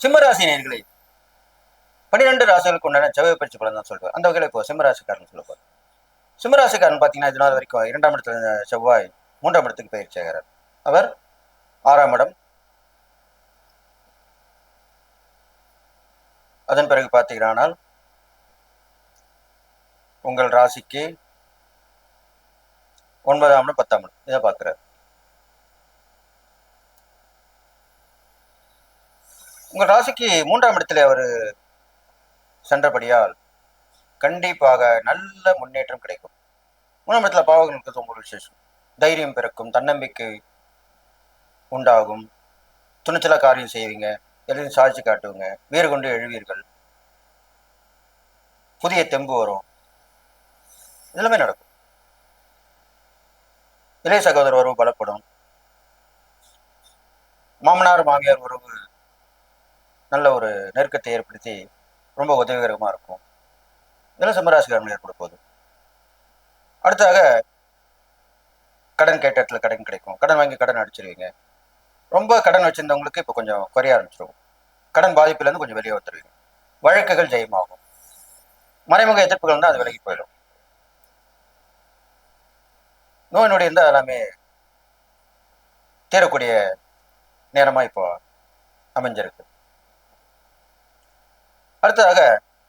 சிம்மராசி நேர்களை பன்னிரெண்டு ராசிகளுக்கு உண்டான செவ்வாய் பயிற்சி பலன் தான் சொல்லுவார் அந்த வகையில் இப்போ சிம்மராசிக்காரன் சொல்ல போகிறோம் சிம்மராசிக்காரன் பார்த்தீங்கன்னா இது நாள் வரைக்கும் இரண்டாம் இடத்துல இருந்த செவ்வாய் மூன்றாம் இடத்துக்கு பயிற்சி ஆகிறார். அவர் ஆறாம் இடம். அதன் பிறகு பார்த்தீங்கன்னால் உங்கள் ராசிக்கு ஒன்பதாம் இடம் பத்தாம் இடம். இதை பார்க்குறாரு. உங்கள் ராசிக்கு மூன்றாம் இடத்துல அவர் சென்றபடியால் கண்டிப்பாக நல்ல முன்னேற்றம் கிடைக்கும். மூணாம் இடத்துல பாவகனுக்கு ரொம்ப விசேஷம். தைரியம் பிறக்கும் தன்னம்பிக்கை உண்டாகும். துணிச்சலா காரியம் செய்வீங்க. எதையும் சாதிச்சு காட்டுவீங்க. வீறு கொண்டு எழுவீர்கள். புதிய தெம்பு வரும். எல்லாமே நடக்கும். இளைய சகோதர உறவு பலப்படும். மாமனார் மாமியார் உறவு நல்ல ஒரு நெருக்கத்தை ஏற்படுத்தி ரொம்ப உதவிகரமாக இருக்கும். இதெல்லாம் சிம்மராசிக்காரர்கள் ஏற்பட போகுது. அடுத்தாக கடன் கேட்ட இடத்துல கடன் கிடைக்கும். கடன் வாங்கி கடன் அடிச்சிருவீங்க. ரொம்ப கடன் வச்சிருந்தவங்களுக்கு இப்போ கொஞ்சம் குறைய ஆரம்பிச்சிருவோம் கடன் பாதிப்புலேருந்து கொஞ்சம் வெளியே வந்துடுவீங்க வழக்குகள் ஜெயமாகும். மறைமுக எதிர்ப்புகள் தான் அது விலகி போயிடும். நோய் நொடி இருந்தால் எல்லாமே தீரக்கூடிய நேரமாக இப்போ அமைஞ்சிருக்கு. அடுத்ததாக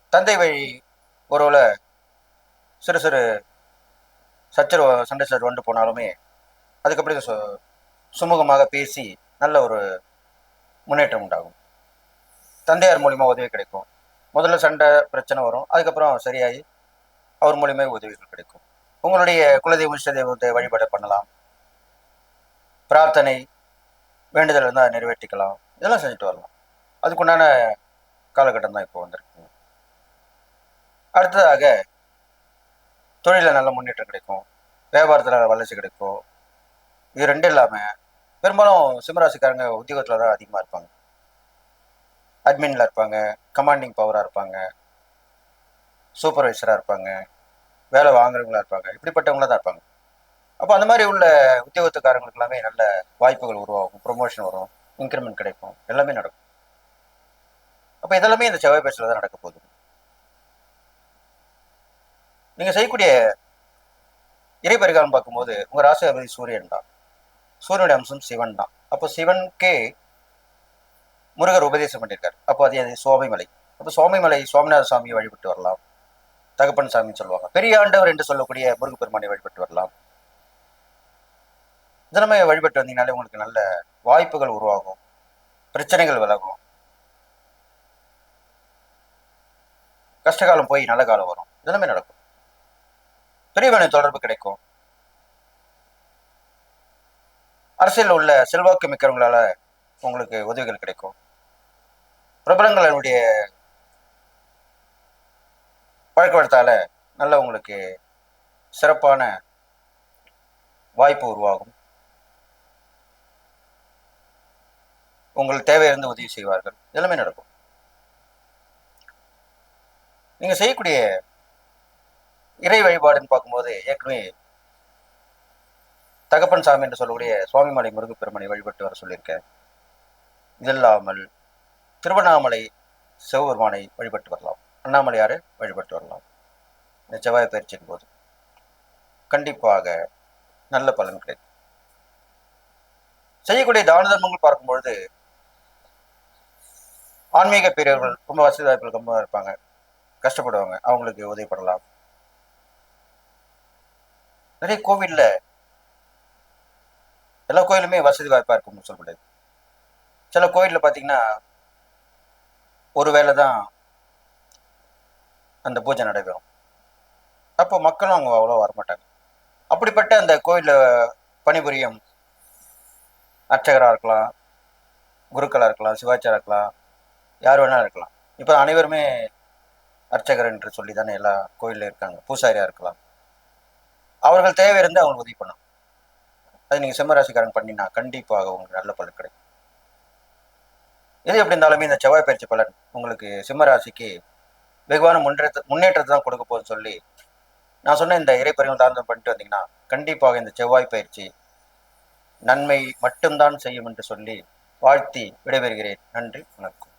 தந்தை வழி உறவில் சிறு சிறு சச்சரவு சண்டை சச்சரவு வந்து போனாலுமே அதுக்கப்புறம் சு சுமூகமாக பேசி நல்ல ஒரு முன்னேற்றம் உண்டாகும். தந்தையார் மூலிமா உதவி கிடைக்கும். முதல்ல சண்டை பிரச்சனை வரும். அதுக்கப்புறம் சரியாகி அவர் மூலியமே உதவிகள் கிடைக்கும். உங்களுடைய குலதெய்வ இஷ்ட தெய்வத்தை வழிபாடு பண்ணலாம். பிரார்த்தனை வேண்டுதல் இருந்தால் நிறைவேற்றிக்கலாம். இதெல்லாம் செஞ்சுட்டு வரலாம். அதுக்குண்டான காலகட்டம் தான் இப்போ வந்திருக்கு. அடுத்ததாக தொழிலில் நல்ல முன்னேற்றம் கிடைக்கும். வியாபாரத்தில் வளர்ச்சி கிடைக்கும். இது ரெண்டும் இல்லாமல் பெரும்பாலும் சிம்மராசிக்காரங்க உத்தியோகத்தில் தான் அதிகமாக இருப்பாங்க. அட்மினில் இருப்பாங்க கமாண்டிங் பவராக இருப்பாங்க சூப்பர்வைசராக இருப்பாங்க வேலை வாங்குறவங்களா இருப்பாங்க இப்படிப்பட்டவங்களா தான் இருப்பாங்க. அப்போ அந்த மாதிரி உள்ள உத்தியோகத்துக்காரங்களுக்கு எல்லாமே நல்ல வாய்ப்புகள் உருவாகும் ப்ரொமோஷன் வரும் இன்க்ரிமெண்ட் கிடைக்கும் எல்லாமே நடக்கும். அப்போ இதெல்லாமே இந்த செவ்வாய் பேச்சில் தான் நடக்க போகுது. நீங்கள் செய்யக்கூடிய இறை பரிகாரம் பார்க்கும்போது உங்கள் ராசி அதிபதி சூரியன் தான். சூரியனுடைய அம்சம் சிவன் தான். அப்போ சிவனுக்கே முருகர் உபதேசம் பண்ணியிருக்கார். அப்போ அது அது சுவாமிமலை அப்போ சோமைமலை சுவாமிநாத சாமியை வழிபட்டு வரலாம். தகப்பன் சாமின்னு சொல்லுவாங்க. பெரிய ஆண்டவர் என்று சொல்லக்கூடிய முருகப்பெருமானை வழிபட்டு வரலாம். தினமே வழிபட்டு வந்தீங்கனாலே உங்களுக்கு நல்ல வாய்ப்புகள் உருவாகும். பிரச்சனைகள் விலகும். கஷ்டகாலம் போய் நல்ல காலம் வரும். இதெல்லாமே நடக்கும். பெரியவனை தொடர்பு கிடைக்கும். அரசியலில் உள்ள செல்வாக்கு மிக்கவங்களால உங்களுக்கு உதவிகள் கிடைக்கும். பிரபலங்களுடைய பழக்க வழக்கத்தால நல்ல உங்களுக்கு சிறப்பான வாய்ப்பு உருவாகும். உங்களுக்கு தேவையிருந்து உதவி செய்வார்கள். எல்லாமே நடக்கும். நீங்க செய்யக்கூடிய இறை வழிபாடுன்னு பார்க்கும்போது ஏற்கனவே தகப்பன் சாமி என்று சொல்லக்கூடிய சுவாமிமலை முருகப்பெருமனை வழிபட்டு வர சொல்லியிருக்கேன். இது இல்லாமல் திருவண்ணாமலை சிவபெருமானை வழிபட்டு வரலாம். அண்ணாமலையாரை வழிபட்டு வரலாம். இந்த செவ்வாய் பயிற்சியின் போது. கண்டிப்பாக நல்ல பலன் கிடைக்கும். செய்யக்கூடிய தான தர்மங்கள் பார்க்கும்பொழுது ஆன்மீக பெரியவர்கள் ரொம்ப வசதி வாய்ப்புகள் ரொம்ப இருப்பாங்க. கஷ்டப்படுவாங்க. அவங்களுக்கு உதவி பண்ணலாம். நிறைய கோவில்ல எல்லா கோயிலுமே வசதி வாய்ப்பா இருக்கும்னு சொல்ல முடியாது சில கோயில்ல பாத்தீங்கன்னா ஒரு வேளை தான் அந்த பூஜை நடைபெறும். அப்போ மக்களும் அவங்க அவ்வளோ வரமாட்டாங்க. அப்படிப்பட்ட அந்த கோயிலில் பணிபுரியும் அர்ச்சகராக இருக்கலாம் குருக்களாக இருக்கலாம் சிவாச்சாராக இருக்கலாம் யார் வேணாலும் இருக்கலாம். இப்போ அனைவருமே அர்ச்சகர் என்று சொல்லி தானே எல்லா கோயிலில் இருக்காங்க. பூசாரியாக இருக்கலாம். அவர்கள் தேவை இருந்து அவங்களுக்கு உதவி பண்ணும் அது நீங்கள் சிம்மராசிக்காரன் பண்ணினா கண்டிப்பாக உங்களுக்கு நல்ல பலன் கிடைக்கும். எது எப்படி இருந்தாலுமே இந்த செவ்வாய் பயிற்சி பலன் உங்களுக்கு சிம்மராசிக்கு வெகுவான முன்னேற்ற முன்னேற்றத்தை தான் கொடுக்க போகுதுன்னு சொல்லி நான் சொன்ன இந்த இறைப்பறிவு தாந்தம் பண்ணிட்டு வந்தீங்கன்னா கண்டிப்பாக இந்த செவ்வாய் பயிற்சி நன்மை மட்டும்தான் செய்யும் என்று சொல்லி வாழ்த்தி விடைபெறுகிறேன். நன்றி வணக்கம்.